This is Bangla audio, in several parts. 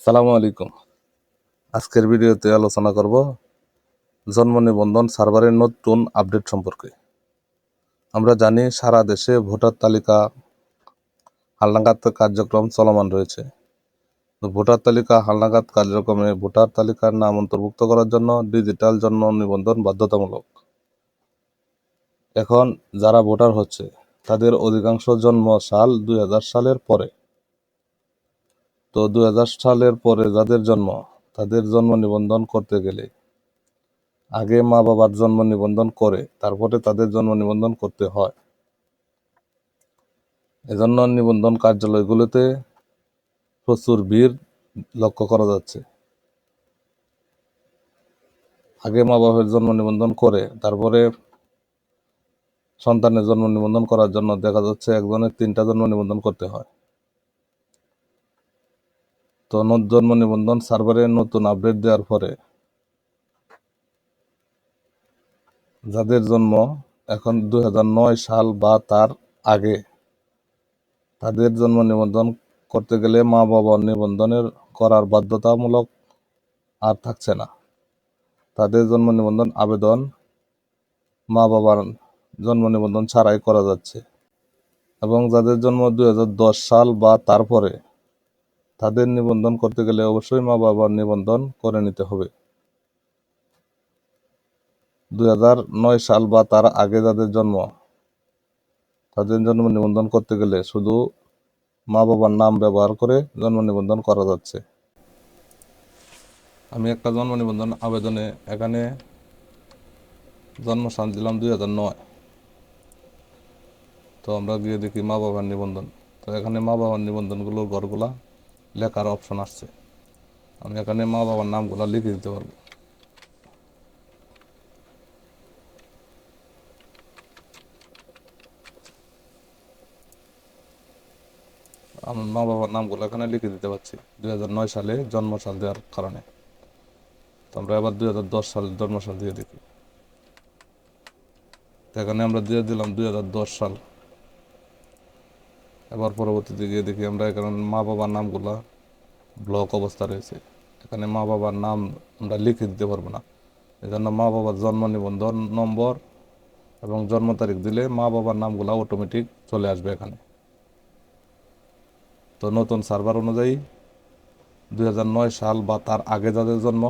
আসসালামু আলাইকুম। আজকের ভিডিওতে আলোচনা করব জন্ম নিবন্ধন সার্ভারের নতুন আপডেট সম্পর্কে। আমরা জানি সারা দেশে ভোটার তালিকা হালনাগাদ কার্যক্রম চলমান রয়েছে। ভোটার তালিকা হালনাগাদ কার্যক্রমে ভোটার তালিকার নাম অন্তর্ভুক্ত করার জন্য ডিজিটাল জন্ম নিবন্ধন বাধ্যতামূলক। এখন যারা ভোটার হচ্ছে, তাদের অধিকাংশ জন্ম সাল দুই হাজার সালের পরে। তো দুই হাজার সালের পরে যাদের জন্ম, তাদের জন্ম নিবন্ধন করতে গেলে আগে মা বাবার জন্ম নিবন্ধন করে, তারপরে তাদের জন্ম নিবন্ধন করতে হয়। এজন্য নিবন্ধন কার্যালয়গুলোতে প্রচুর ভিড় লক্ষ্য করা যাচ্ছে। আগে মা বাবার জন্ম নিবন্ধন করে, তারপরে সন্তানের জন্ম নিবন্ধন করার জন্য দেখা যাচ্ছে একজনের তিনটা জন্ম নিবন্ধন করতে হয়। তো জন্ম নিবন্ধন সার্ভারে নতুন আপডেট দেওয়ার পরে যাদের জন্ম এখন দু হাজার নয় সাল বা তার আগে, তাদের জন্ম নিবন্ধন করতে গেলে মা বাবার নিবন্ধনের করার বাধ্যতামূলক আর থাকছে না। তাদের জন্ম নিবন্ধন আবেদন মা বাবার জন্ম নিবন্ধন ছাড়াই করা যাচ্ছে এবং যাদের জন্ম দু হাজার দশ সাল বা তারপরে তাদের নিবন্ধন করতে গেলে অবশ্যই মা বাবার নিবন্ধন করে নিতে হবে। দুই হাজার নয় সাল বা তার আগে যাদের জন্ম, তাদের জন্ম নিবন্ধন করতে গেলে শুধু মা বাবার নাম ব্যবহার করে জন্ম নিবন্ধন করা যাচ্ছে। আমি একটা জন্ম নিবন্ধন আবেদনে এখানে জন্মস্থান দিলাম দুই হাজার নয়। তো আমরা গিয়ে দেখি মা বাবার নিবন্ধন। তো এখানে মা বাবার নিবন্ধনগুলোর ঘরগুলা লেখার অপশন আসছে। আমি এখানে মা বাবার নামগুলো লিখে দিতে পারব। আমার মা বাবার নামগুলো এখানে লিখে দিতে পারছি। দুই সালে জন্ম সাল দেওয়ার কারণে। তো আমরা এবার দু হাজার দশ সাল সাল দিয়ে দেখি। এখানে আমরা দিয়ে দিলাম দুই হাজার দশ সাল। এবার পরবর্তীতে গিয়ে দেখি আমরা এখানে মা বাবার নামগুলা ব্লক অবস্থা রয়েছে। এখানে মা বাবার নাম আমরা লিখে দিতে পারব না। এজন্য মা বাবার জন্ম নিবন্ধন নম্বর এবং জন্ম তারিখ দিলে মা বাবার নামগুলা অটোমেটিক চলে আসবে এখানে। তো নতুন সার্ভার অনুযায়ী দুই নয় সাল বা তার আগে যাদের জন্ম,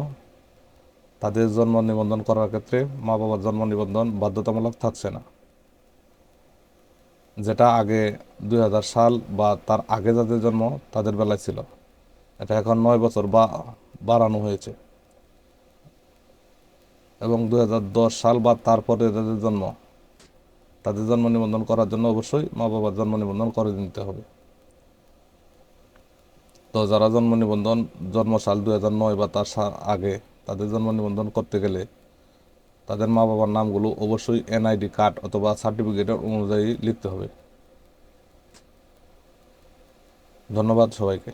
তাদের জন্ম নিবন্ধন করার ক্ষেত্রে মা বাবার জন্ম নিবন্ধন বাধ্যতামূলক থাকছে না। যেটা আগে দু হাজার সাল বা তার আগে যাদের জন্ম তাদের বেলায় ছিল। এটা এখন নয় বছর বা বাড়ানো হয়েছে। এবং দু হাজার দশ সাল বা তারপরে যাদের জন্ম, তাদের জন্ম নিবন্ধন করার জন্য অবশ্যই মা বাবার জন্ম নিবন্ধন করে নিতে হবে। তো যারা জন্ম নিবন্ধন জন্ম সাল দুই নয় বা তার আগে তাদের জন্ম নিবন্ধন করতে গেলে তাদের মা বাবার নামগুলো অবশ্যই এনআইডি কার্ড অথবা সার্টিফিকেটের অনুযায়ী লিখতে হবে। ধন্যবাদ সবাইকে।